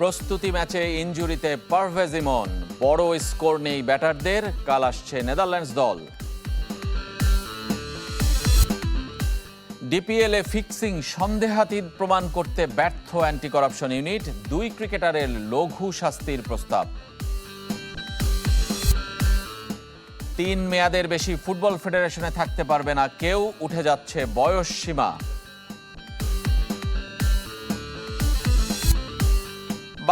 প্রস্তুতি ম্যাচে ইনজুরিতে পারভেজ ইমন। বড় স্কোর নেই ব্যাটারদের, কাল আসছে নেদারল্যান্ডস দল। ডিপিএলে ফিক্সিং সন্দেহাতীত প্রমাণ করতে ব্যর্থ অ্যান্টি করাপশন ইউনিট, দুই ক্রিকেটারের লঘু শাস্তির প্রস্তাব। তিন মেয়াদের বেশি ফুটবল ফেডারেশনে থাকতে পারবে না কেউ, উঠে যাচ্ছে বয়স সীমা।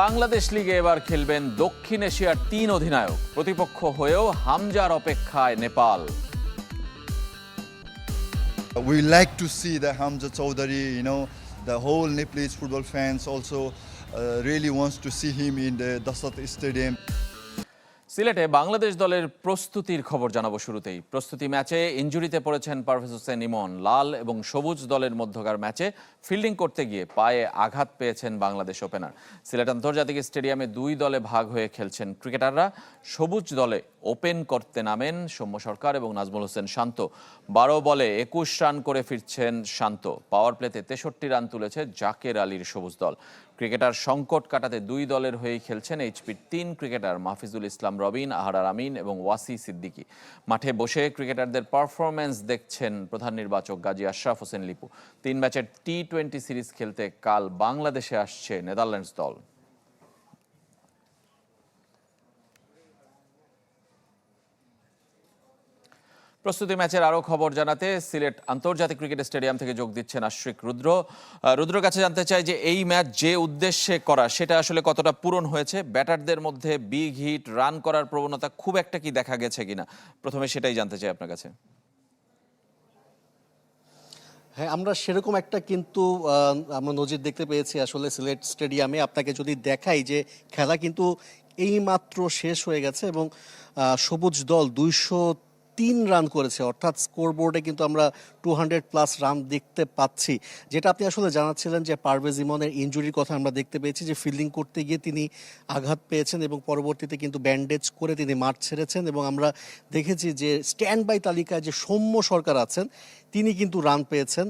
বাংলাদেশ লিগে এবার খেলবেন দক্ষিণ এশিয়ার তিন অধিনায়ক প্রতিপক্ষ হয়েও হামজার অপেক্ষায় Nepal We like to see the Hamza Chaudhary, you know, the whole Nepalese football fans also uh, really wants to see him in the Dasat Stadium. সিলেটে বাংলাদেশ দলের প্রস্তুতির খবর জানাব শুরুতেই। প্রস্তুতি ম্যাচে ইঞ্জুরিতে পড়েছেন পারভেজ হোসেন ইমন, লাল এবং সবুজ দলের মধ্যকার ম্যাচে ফিল্ডিং করতে গিয়ে পায়ে আঘাত পেয়েছেন বাংলাদেশ ওপেনার। সিলেট আন্তর্জাতিক স্টেডিয়ামে দুই দলে ভাগ হয়ে খেলছেন ক্রিকেটাররা। সবুজ দলে ওপেন করতে নামেন সৌম্য সরকার এবং নাজমুল হোসেন শান্ত। বারো বলে একুশ রান করে ফিরছেন শান্ত। পাওয়ার প্লেতে তেষট্টি রান তুলেছে জাকের আলীর সবুজ দল। ক্রিকেটার সংকট কাটাতে দুই দলের হয়ে খেলছেন এইচপির তিন ক্রিকেটার, মাহফিজুল ইসলাম, রবিন, আহারার আমিন এবং ওয়াসি সিদ্দিকি। মাঠে বসে ক্রিকেটারদের পারফরমেন্স দেখছেন প্রধান নির্বাচক গাজী আশরাফ হোসেন লিপু। তিন ম্যাচের টি টোয়েন্টি সিরিজ খেলতে কাল বাংলাদেশে আসছে নেদারল্যান্ডস দল। প্রস্তুতি ম্যাচের আরও খবর জানাতে সিলেট আন্তর্জাতিক ক্রিকেট স্টেডিয়াম থেকে যোগ দিচ্ছেন আশ্রিক রুদ্র। রুদ্রর কাছে জানতে চাই যে এই ম্যাচ যে উদ্দেশ্যে করা, সেটা আসলে কতটা পূরণ হয়েছে? ব্যাটারদের মধ্যে বিগ হিট রান করার প্রবণতা খুব একটা কি দেখা গেছে কিনা? প্রথমে সেটাই জানতে চাই আপনার কাছে। হ্যাঁ আমরা সেরকম একটা কিন্তু আমরা নজির দেখতে পেয়েছি আসলে সিলেট স্টেডিয়ামে। আপনাকে যদি দেখাই যে খেলা কিন্তু এইমাত্র শেষ হয়ে গেছে এবং সবুজ দল দুইশো তিন রান করেছে, অর্থাৎ স্কোরবোর্ডে কিন্তু আমরা টু হান্ড্রেড প্লাস রান দেখতে পাচ্ছি। যেটা আপনি আসলে জানাচ্ছিলেন যে পারভেজ ইমনের ইঞ্জুরির কথা আমরা দেখতে পেয়েছি, যে ফিল্ডিং করতে গিয়ে তিনি আঘাত পেয়েছেন এবং পরবর্তীতে কিন্তু ব্যান্ডেজ করে তিনি মাঠ ছেড়েছেন এবং আমরা দেখেছি যে স্ট্যান্ড বাই তালিকায় যে সৌম্য সরকার আছেন তিনি কিন্তু রান পেয়েছেন।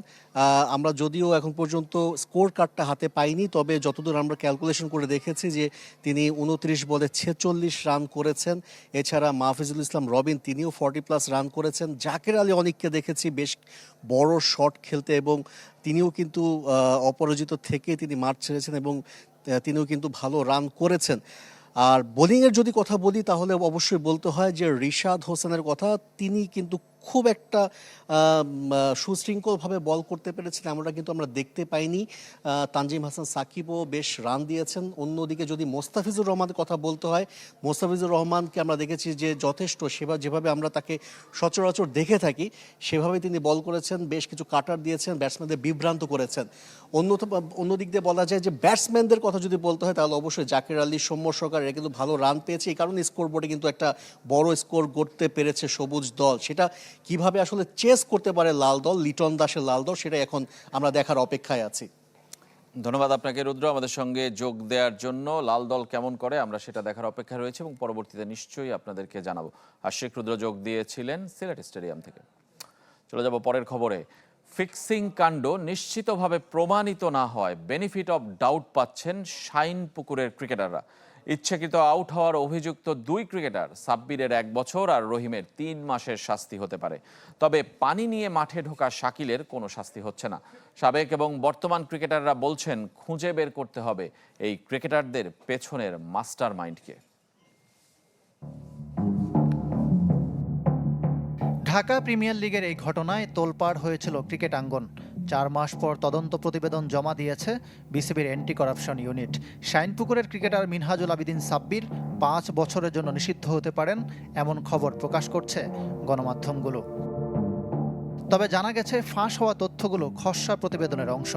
আমরা যদিও এখন পর্যন্ত স্কোর কার্ডটা হাতে পাইনি, তবে যতদূর আমরা ক্যালকুলেশন করে দেখেছি যে তিনি উনত্রিশ বলে ছেচল্লিশ রান করেছেন। এছাড়া মাহফিজুল ইসলাম রবিন তিনিও ফর্টি প্লাস রান করেছেন। জাকের আলী অনেককে দেখেছি বেশ বড় শট খেলতে এবং তিনিও কিন্তু অপরাজিত থেকে তিনি মাঠ ছেড়েছেন এবং তিনিও কিন্তু ভালো রান করেছেন। আর বোলিংয়ের যদি কথা বলি, তাহলে অবশ্যই বলতে হয় যে রিশাদ হোসেনের কথা। তিনি কিন্তু খুব একটা সুশৃঙ্খলভাবে বল করতে পেরেছেন আমরা কিন্তু আমরা দেখতে পাইনি। তানজিম হাসান সাকিবও বেশ রান দিয়েছেন। অন্যদিকে যদি মোস্তাফিজুর রহমানের কথা বলতে হয়, মোস্তাফিজুর রহমানকে আমরা দেখেছি যে যথেষ্ট সেবা, যেভাবে আমরা তাকে সচরাচর দেখে থাকি সেভাবে তিনি বল করেছেন, বেশ কিছু কাটার দিয়েছেন, ব্যাটসম্যানদের বিভ্রান্ত করেছেন। অন্য অন্য দিক দিয়ে বলা যায় যে ব্যাটসম্যানদের কথা যদি বলতে হয়, তাহলে অবশ্যই জাকির আলী, সৌম্য সরকার, এরা কিন্তু ভালো রান পেয়েছে। এই কারণে স্কোর বোর্ডে কিন্তু একটা বড় স্কোর করতে পেরেছে সবুজ দল। সেটা কীভাবে আসলে চেস করতে পারে লাল দল, লিটন দাসের লাল দল সেটা এখন আমরা দেখার অপেক্ষায় আছি। ধন্যবাদ আপনাকে, রুদ্র, আমাদের সঙ্গে যোগ দেওয়ার জন্য। লাল দল কেমন করে, আমরা সেটা দেখার অপেক্ষা রয়েছে এবং পরবর্তীতে নিশ্চয়ই আপনাদেরকে জানাব। আশিক রুদ্র যোগ দিয়েছিলেন সিলেট স্টেডিয়াম থেকে। চলে যাব পরের খবরে। ফিক্সিং কাণ্ড নিশ্চিতভাবে প্রমাণিত না হয়। বেনিফিট অফ ডাউট পাচ্ছেন শাইন পুকুরের ক্রিকেটাররা। ইচ্ছাকৃত আউট হওয়ার অভিযুক্ত দুই ক্রিকেটার সাব্বিরের এক বছর আর রহিমের তিন মাসের শাস্তি হতে পারে। তবে পানি নিয়ে মাঠে ঢোকা শাকিলের কোনো শাস্তি হচ্ছে না। সাবেক এবং বর্তমান ক্রিকেটাররা বলছেন, খুঁজে বের করতে হবে এই ক্রিকেটারদের পেছনের মাস্টার মাইন্ডকে ঢাকা প্রিমিয়ার লিগের এই ঘটনায় তোলপাড় হয়েছিল ক্রিকেট আঙ্গন চার মাস পর তদন্ত প্রতিবেদন জমা দিয়েছে বিসিবির অ্যান্টি করাপশন ইউনিট শাইনপুকুরের ক্রিকেটার মিনহাজুল আবিদিন সাব্বির পাঁচ বছরের জন্য নিষিদ্ধ হতে পারেন এমন খবর প্রকাশ করছে গণমাধ্যমগুলো। তবে জানা গেছে, ফাঁস হওয়া তথ্যগুলো খসড়া প্রতিবেদনের অংশ।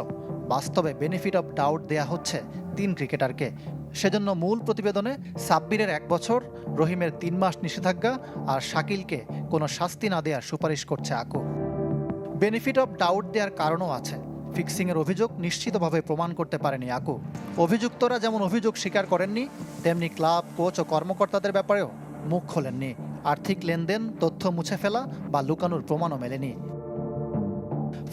বাস্তবে বেনিফিট অব ডাউট দেয়া হচ্ছে তিন ক্রিকেটারকে। সেজন্য মূল প্রতিবেদনে সাব্বিরের এক বছর, রহিমের তিন মাস নিষেধাজ্ঞা আর শাকিলকে কোনো শাস্তি না দেওয়ার সুপারিশ করছে আকু। বেনিফিট অফ ডাউট দেওয়ার কারণও আছে। ফিক্সিংয়ের অভিযোগ নিশ্চিতভাবে প্রমাণ করতে পারেনি আকু অভিযুক্তরা যেমন অভিযোগ স্বীকার করেননি, তেমনি ক্লাব, কোচ ও কর্মকর্তাদের ব্যাপারেও মুখ খোলেননি। আর্থিক লেনদেন, তথ্য মুছে ফেলা বা লুকানোর প্রমাণও মেলেনি।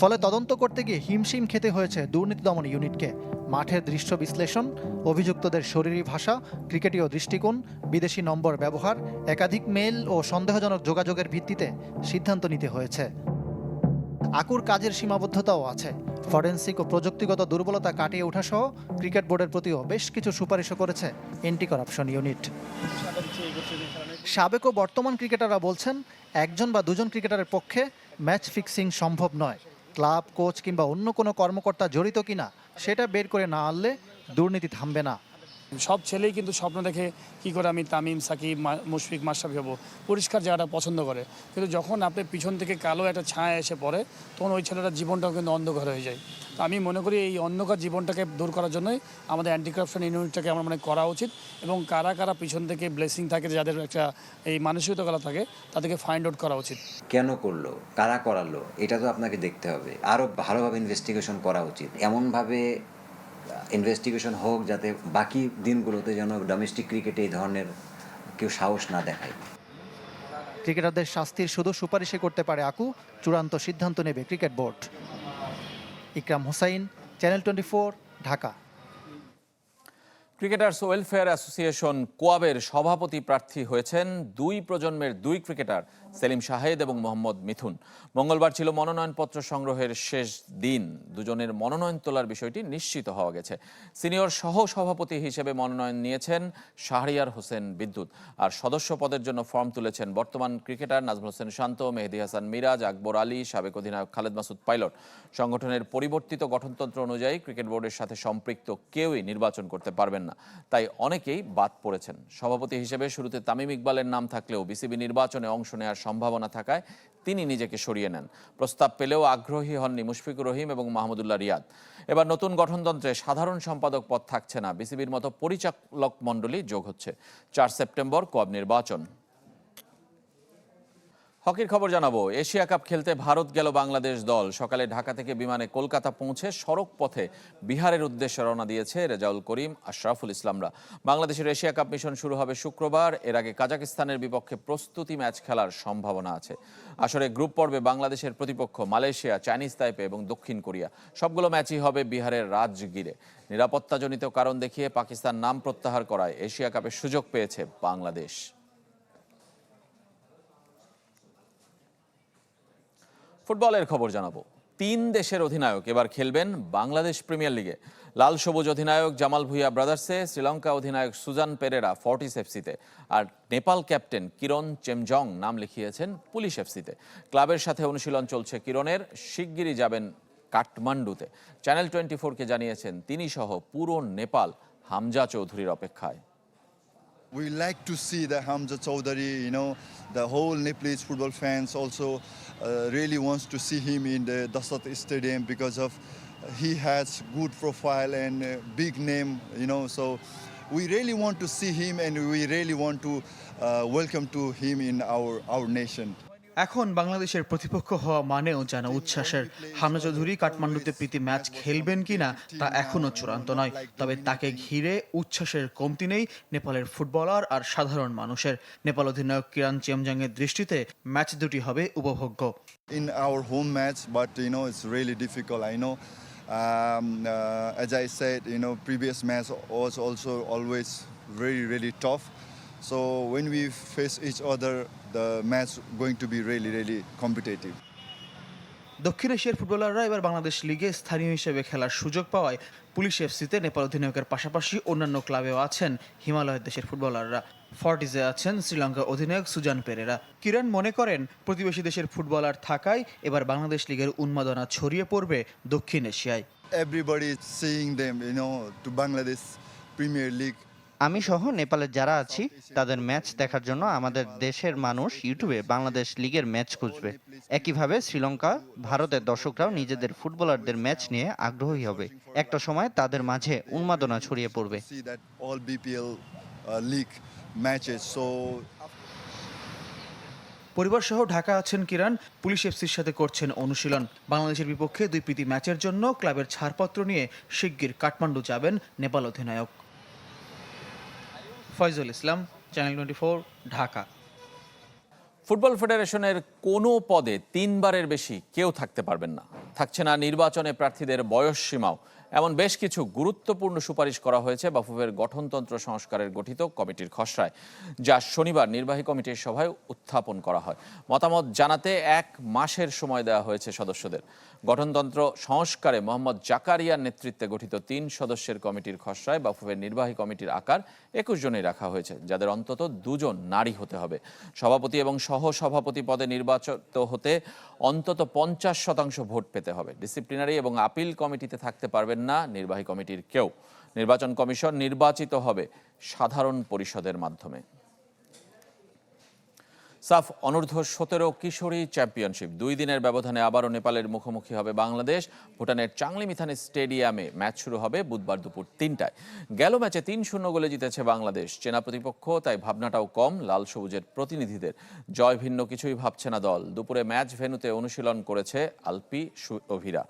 ফলে তদন্ত করতে গিয়ে হিমশিম খেতে হয়েছে দুর্নীতি দমন ইউনিটকে। মাঠের দৃশ্য বিশ্লেষণ, অভিযুক্তদের শরীরী ভাষা, ক্রিকেটীয় দৃষ্টিকোণ, বিদেশি নম্বর ব্যবহার, একাধিক মেল ও সন্দেহজনক যোগাযোগের ভিত্তিতে সিদ্ধান্ত নিতে হয়েছে। আকুর কাজের সীমাবদ্ধতাও আছে। ফরেন্সিক ও প্রযুক্তিগত দুর্বলতা কাটিয়ে ওঠা সহ ক্রিকেট বোর্ডের প্রতিও বেশ কিছু সুপারিশও করেছে এন্টি করাপশন ইউনিট। সাবেক ও বর্তমান ক্রিকেটাররা বলছেন, একজন বা দুজন ক্রিকেটারের পক্ষে ম্যাচ ফিক্সিং সম্ভব নয়। ক্লাব, কোচ কিংবা অন্য কোনো কর্মকর্তা জড়িত কিনা, সেটা বের করে না আনলে দুর্নীতি থামবে না। সব ছেলেই কিন্তু স্বপ্ন দেখে কি করে আমি তামিম, সাকিব মুশফিক, মাশরাফি হব। পরিষ্কার জায়গাটা পছন্দ করে। কিন্তু যখন আপনি পিছন থেকে কালো একটা ছায়া এসে পড়ে, তখন ওই ছেলেটার জীবনটাও কিন্তু অন্ধকার হয়ে যায়। তো আমি মনে করি এই অন্ধকার জীবনটাকে দূর করার জন্যই আমাদের অ্যান্টি করাপশন ইউনিটটাকে আমার মনে করা উচিত এবং কারা কারা পিছন থেকে ব্লেসিং থাকে, যাদের একটা এই মানসিকতা থাকে, তাদেরকে ফাইন্ড আউট করা উচিত। কেন করল? কারা করালো? এটা তো আপনাকে দেখতে হবে। আরও ভালোভাবে ইনভেস্টিগেশন করা উচিত। এমনভাবে ইনভেস্টিগেশন হোক যাতে বাকি দিনগুলোতে যেন ডোমেস্টিক ক্রিকেটে এই ধরনের কেউ সাহস না দেখায়। ক্রিকেটারদের শাস্তির শুধু সুপারিশে করতে পারে আকু। চূড়ান্ত সিদ্ধান্ত নেবে cricket board. Ikram Hossain, channel twenty Dhaka. Cricketers welfare association কোয়াবের সভাপতি প্রার্থী হয়েছেন দুই প্রজন্মের দুই ক্রিকেটার, সেলিম শাহেদ এবং মোহাম্মদ মিথুন। মঙ্গলবার ছিল মনোনয়নপত্র সংগ্রহের শেষ দিন। দুজনের মনোনয়ন তোলার বিষয়টি নিশ্চিত হওয়া গেছে। সিনিয়র সহ সভাপতি হিসেবে মনোনয়ন নিয়েছেন শাহরিয়ার হোসেন বিদ্যুৎ। আর সদস্য পদের জন্য ফর্ম তুলেছেন বর্তমান ক্রিকেটার নাজমুল হোসেন শান্ত, মেহেদি হাসান মিরাজ, আকবর আলী, সাবেক অধিনায়ক খালেদ মাসুদ পাইলট। সংগঠনের পরিবর্তিত গঠনতন্ত্র অনুযায়ী ক্রিকেট বোর্ডের সাথে সম্পৃক্ত কেউই নির্বাচন করতে পারবেন না। তাই অনেকেই বাদ পড়েছেন। সভাপতি হিসেবে শুরুতে তামিম ইকবালের নাম থাকলেও বিসিবি নির্বাচনে অংশ নেওয়ার সম্ভাবনা থাকায় তিনি নিজেকে সরিয়ে নেন। প্রস্তাব পেলেও আগ্রহী হননি মুশফিকুর রহিম এবং মাহমুদুল্লাহ রিয়াদ। এবার নতুন গঠনতন্ত্রে সাধারণ সম্পাদক পদ থাকছে না। বিসিবির মতো পরিচালক মণ্ডলী যোগ হচ্ছে। চার সেপ্টেম্বর কব নির্বাচন। হকির খবর জানাব। এশিয়া কাপ খেলতে ভারত গেল বাংলাদেশ দল। সকালে ঢাকা থেকে বিমানে কলকাতা পৌঁছে সড়ক পথে বিহারের উদ্দেশ্যে রওনা দিয়েছে রেজাউল করিম, আশরাফুল ইসলামরা। বাংলাদেশের এশিয়া কাপ মিশন শুরু হবে শুক্রবার। এর আগে কাজাকিস্তানের বিপক্ষে প্রস্তুতি ম্যাচ খেলার সম্ভাবনা আছে। আসলে গ্রুপ পর্বে বাংলাদেশের প্রতিপক্ষ মালয়েশিয়া, চাইনিজ তাইপে এবং দক্ষিণ কোরিয়া। সবগুলো ম্যাচই হবে বিহারের রাজগিরে। নিরাপত্তাজনিত কারণ দেখিয়ে পাকিস্তান নাম প্রত্যাহার করায় এশিয়া কাপের সুযোগ পেয়েছে বাংলাদেশ। ফুটবলের খবর জানাব। তিন দেশের অধিনায়ক এবার খেলবেন বাংলাদেশ প্রিমিয়ার লিগে। লাল সবুজ অধিনায়ক জামাল ভুইয়া ব্রাদার্সে, শ্রীলঙ্কা অধিনায়ক সুজান পেরেরা ফর্টিস এফসিতে। আর নেপাল ক্যাপ্টেন কিরণ চেমজং নাম লিখিয়েছেন পুলিশ এফসিতে। ক্লাবের সাথে অনুশীলন চলছে কিরণের, শিগগিরই যাবেন কাঠমান্ডুতে। চ্যানেল টোয়েন্টি ফোরকে জানিয়েছেন তিনি সহ পুরো নেপাল হামজা চৌধুরীর অপেক্ষায়। We like to see the Hamza Chowdhury, you know, the whole Nepalese football fans also uh, really wants to see him in the Dasat Stadium because of he has good profile and uh, big name, you know, so we really want to see him and we really want to uh, welcome to him in our, our nation. এখন বাংলাদেশের প্রতিপক্ষ হওয়া মানেও যেন উচ্ছ্বাসের হামজা চৌধুরী কাঠমান্ডুতে প্রীতি match খেলবেন কিনা তা এখনও চূড়ান্ত নয় তবে তাকে ঘিরে উচ্ছ্বাসের কমতি নেই নেপালের ফুটবলার আর সাধারণ মানুষের নেপাল অধিনায়ক কিরান চেমজাংয়ের দৃষ্টিতে ম্যাচ দুটি হবে উপভোগ্য in our home match you know it's really difficult. I know, um, uh, as I said, you know, previous match was really tough. So when we face each other, the match going to be really really competitive. দক্ষিণ এশিয়ার ফুটবলাররা এবার বাংলাদেশ লিগে স্থানীয় হিসেবে খেলার সুযোগ পাওয়ায় পুলিশ এফসিতে নেপাল অধিনায়কের পাশাপাশি অন্যান্য ক্লাবেও আছেন হিমালয়ের দেশের ফুটবলাররা ফর্টিজে আছেন শ্রীলঙ্কা অধিনায়ক সুজান পেরেরা কিরণ মনে করেন প্রতিবেশী দেশের ফুটবলার থাকায় এবার বাংলাদেশ লিগের উন্মাদনা ছড়িয়ে পড়বে দক্ষিণ এশিয়ায় everybody seeing them, you know, to Bangladesh Premier League. আমি সহ নেপালের যারা আছি তাদের ম্যাচ দেখার জন্য আমাদের দেশের মানুষ ইউটিউবে বাংলাদেশ লিগের ম্যাচ খুঁজবে। একইভাবে শ্রীলঙ্কা ভারতের দর্শকরাও নিজেদের ফুটবলারদের ম্যাচ নিয়ে আগ্রহী হবে। একটা সময় তাদের মাঝে উন্মাদনা ছড়িয়ে পড়বে। Uh, পরিবার সহ ঢাকা আছেন কিরান পুলিশ এফসির সাথে করছেন অনুশীলন। বাংলাদেশের বিপক্ষে দুই প্রীতি ম্যাচের জন্য ক্লাবের ছাড়পত্র নিয়ে শিগগির কাঠমান্ডু যাবেন নেপাল অধিনায়ক। Faizul Islam channel twenty Dhaka. Football ফেডারেশনের কোনো পদে তিনবারের বেশি কেউ থাকতে পারবেন না। থাকছে না নির্বাচনে প্রার্থীদের বয়স সীমাও। এমন বেশ কিছু গুরুত্বপূর্ণ সুপারিশ করা হয়েছে বাফুফের গঠনতন্ত্র সংস্কারের গঠিত কমিটির খসড়ায়, যা শনিবার নির্বাহী কমিটির সভায় উত্থাপন করা হয়। মতামত জানাতে এক মাসের সময় দেওয়া হয়েছে সদস্যদের। গঠনতন্ত্র সংস্কারে মোহাম্মদ জাকারিয়ার নেতৃত্বে গঠিত তিন সদস্যের কমিটির খসড়ায় বাফুফের নির্বাহী কমিটির আকার একুশ জনেই রাখা হয়েছে, যাদের অন্তত দুজন নারী হতে হবে। সভাপতি এবং সহ সভাপতি পদে নির্বাচিত হতে অন্তত পঞ্চাশ শতাংশ ভোট পেতে হবে। ডিসিপ্লিনারি এবং আপিল কমিটিতে থাকতে পারবেন না নির্বাহী কমিটির কেউ। নির্বাচন কমিশন নির্বাচিত হবে সাধারণ পরিষদের মাধ্যমে। সাফ অনূর্ধ্ব সতেরো কিশোরী চ্যাম্পিয়নশিপ। দুই দিনের ব্যবধানে আবারও নেপালের মুখোমুখি হবে বাংলাদেশ। ভুটানের চাংলি মিথানি স্টেডিয়ামে ম্যাচ শুরু হবে বুধবার দুপুর তিনটায়। গেল ম্যাচে তিন শূন্য গোলে জিতেছে বাংলাদেশ। চেনা প্রতিপক্ষ, তাই ভাবনাটাও কম, লাল সবুজের প্রতিনিধিদের। জয় ভিন্ন কিছুই ভাবছে না দল। দুপুরে ম্যাচ ভেন্যুতে অনুশীলন করেছে আলপি অভিরা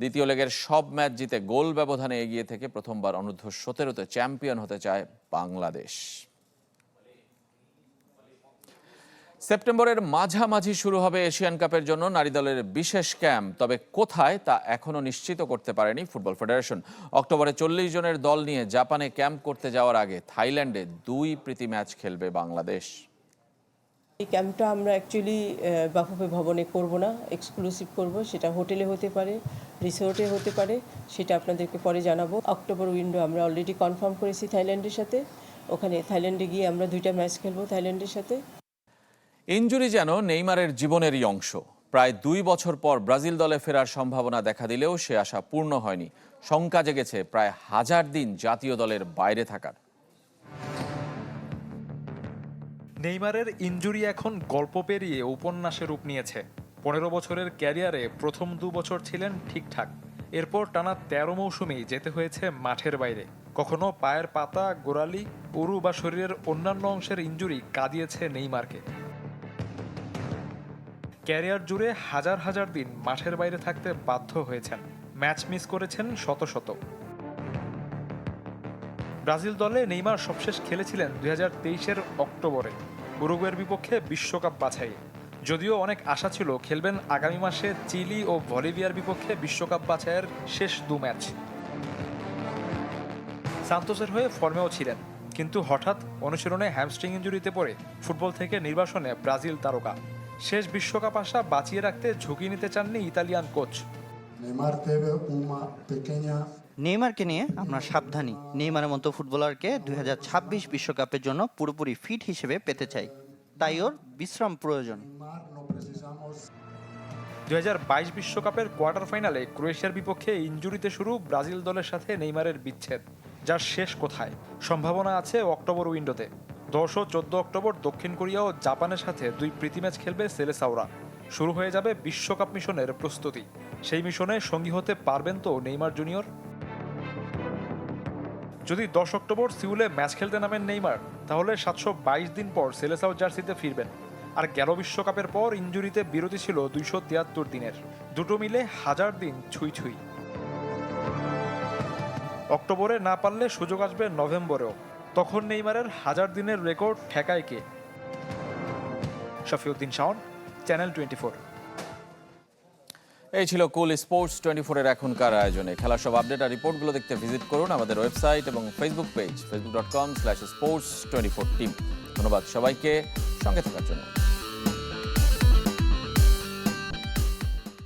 দ্বিতীয় লেগের সব ম্যাচ জিতে গোল ব্যবধানে এগিয়ে থেকে প্রথমবার অনূর্ধ্ব সতেরোতে চ্যাম্পিয়ন হতে চায় বাংলাদেশ। সেপ্টেম্বরের মাঝামাঝি শুরু হবে এশিয়ান কাপের জন্য নারী দলের বিশেষ ক্যাম্প। তবে কোথায় তা এখনও নিশ্চিত করতে পারেনি ফুটবল ফেডারেশন। অক্টোবরে চল্লিশ জনের দল নিয়ে জাপানে ক্যাম্প করতে যাওয়ার আগে থাইল্যান্ডে দুই প্রীতি ম্যাচ খেলবে বাংলাদেশ। এই ক্যাম্পটা আমরা অ্যাকচুয়ালি বাফুফে ভবনে করব না এক্সক্লুসিভ করব। সেটা হোটেলে হতে পারে রিসোর্টে হতে পারে, সেটা আপনাদেরকে পরে জানাব। অক্টোবর উইন্ডো আমরা অলরেডি কনফার্ম করেছি থাইল্যান্ডের সাথে। ওখানে থাইল্যান্ডে গিয়ে আমরা দুইটা ম্যাচ খেলব থাইল্যান্ডের সাথে। ইঞ্জুরি যেন নেইমারের জীবনেরই অংশ। প্রায় দুই বছর পর ব্রাজিল দলে ফেরার সম্ভাবনা দেখা দিলেও সে আশা পূর্ণ হয়নি। শঙ্কা জেগেছে প্রায় হাজার দিন জাতীয় দলের বাইরে থাকার। নেইমারের ইনজুরি এখন গল্প পেরিয়ে উপন্যাসে রূপ নিয়েছে। পনেরো বছরের ক্যারিয়ারে প্রথম দু বছর ছিলেন ঠিকঠাক। এরপর টানা তেরো মৌসুমেই যেতে হয়েছে মাঠের বাইরে। কখনো পায়ের পাতা, গোড়ালি, উরু বা শরীরের অন্যান্য অংশের ইনজুরি কাঁদিয়েছে নেইমারকে। ক্যারিয়ার জুড়ে হাজার হাজার দিন মাঠের বাইরে থাকতে বাধ্য হয়েছেন। ম্যাচ মিস করেছেন শত শত। ব্রাজিল দলে নেইমার সবশেষ খেলেছিলেন দুই হাজার তেইশের অক্টোবরে। উরুগুয়ের বিপক্ষে বিশ্বকাপ বাছাই। যদিও অনেক আশা ছিল খেলবেন আগামী মাসে চিলি ও বলিভিয়ার বিপক্ষে বিশ্বকাপ বাছাইয়ের শেষ দু ম্যাচ। সান্তোসের হয়ে ফর্মেও ছিলেন। কিন্তু হঠাৎ অনুশীলনে হ্যামস্ট্রিং ইঞ্জুরিতে পড়ে ফুটবল থেকে নির্বাসনে ব্রাজিল তারকা। শেষ বিশ্বকাপ আশা বাঁচিয়ে রাখতে ঝুঁকি নিতে চাননি ইতালিয়ান কোচ। নেইমারকে নিয়ে আমরা সাবধানী। নেইমারের মতো ফুটবলারকে দুই বিশ্বকাপের জন্য পুরোপুরি ফিট হিসেবে পেতে চাই। তাই ওর বিশ্রাম প্রয়োজন। দুই বিশ্বকাপের কোয়ার্টার ফাইনালে ক্রোয়েশিয়ার বিপক্ষে ইঞ্জুরিতে শুরু ব্রাজিল দলের সাথে নেইমারের বিচ্ছেদ যার শেষ কোথায়? সম্ভাবনা আছে অক্টোবর উইন্ডোতে। দশ ও চোদ্দ অক্টোবর দক্ষিণ কোরিয়া ও জাপানের সাথে দুই প্রীতি ম্যাচ খেলবে সেলেসাওরা শুরু হয়ে যাবে বিশ্বকাপ মিশনের প্রস্তুতি। সেই মিশনে সঙ্গী হতে পারবেন তো নেইমার জুনিয়র? যদি দশ অক্টোবর সিউলে ম্যাচ খেলতে নামেন নেইমার, তাহলে সাতশো বাইশ দিন পর সেলেসাও জার্সিতে ফিরবেন। আর গেল বিশ্বকাপের পর ইঞ্জুরিতে বিরতি ছিল দুইশো তিয়াত্তর দিনের। দুটো মিলে হাজার দিন ছুঁই ছুঁই। অক্টোবরে না পারলে সুযোগ আসবে নভেম্বরেও। তখন নেইমারের হাজার দিনের রেকর্ড ঠেকায় কে? Shafiuddin Shawon, channel twenty four. এই ছিল কুল স্পোর্টস টোয়েন্টি ফোরের এখনকার আয়োজনে। খেলার সব আপডেট আর রিপোর্টগুলো দেখতে ভিজিট করুন আমাদের ওয়েবসাইট এবং Facebook page Facebook dot com slash sports twenty four team ধন্যবাদ সবাইকে, সঙ্গে থাকার জন্য।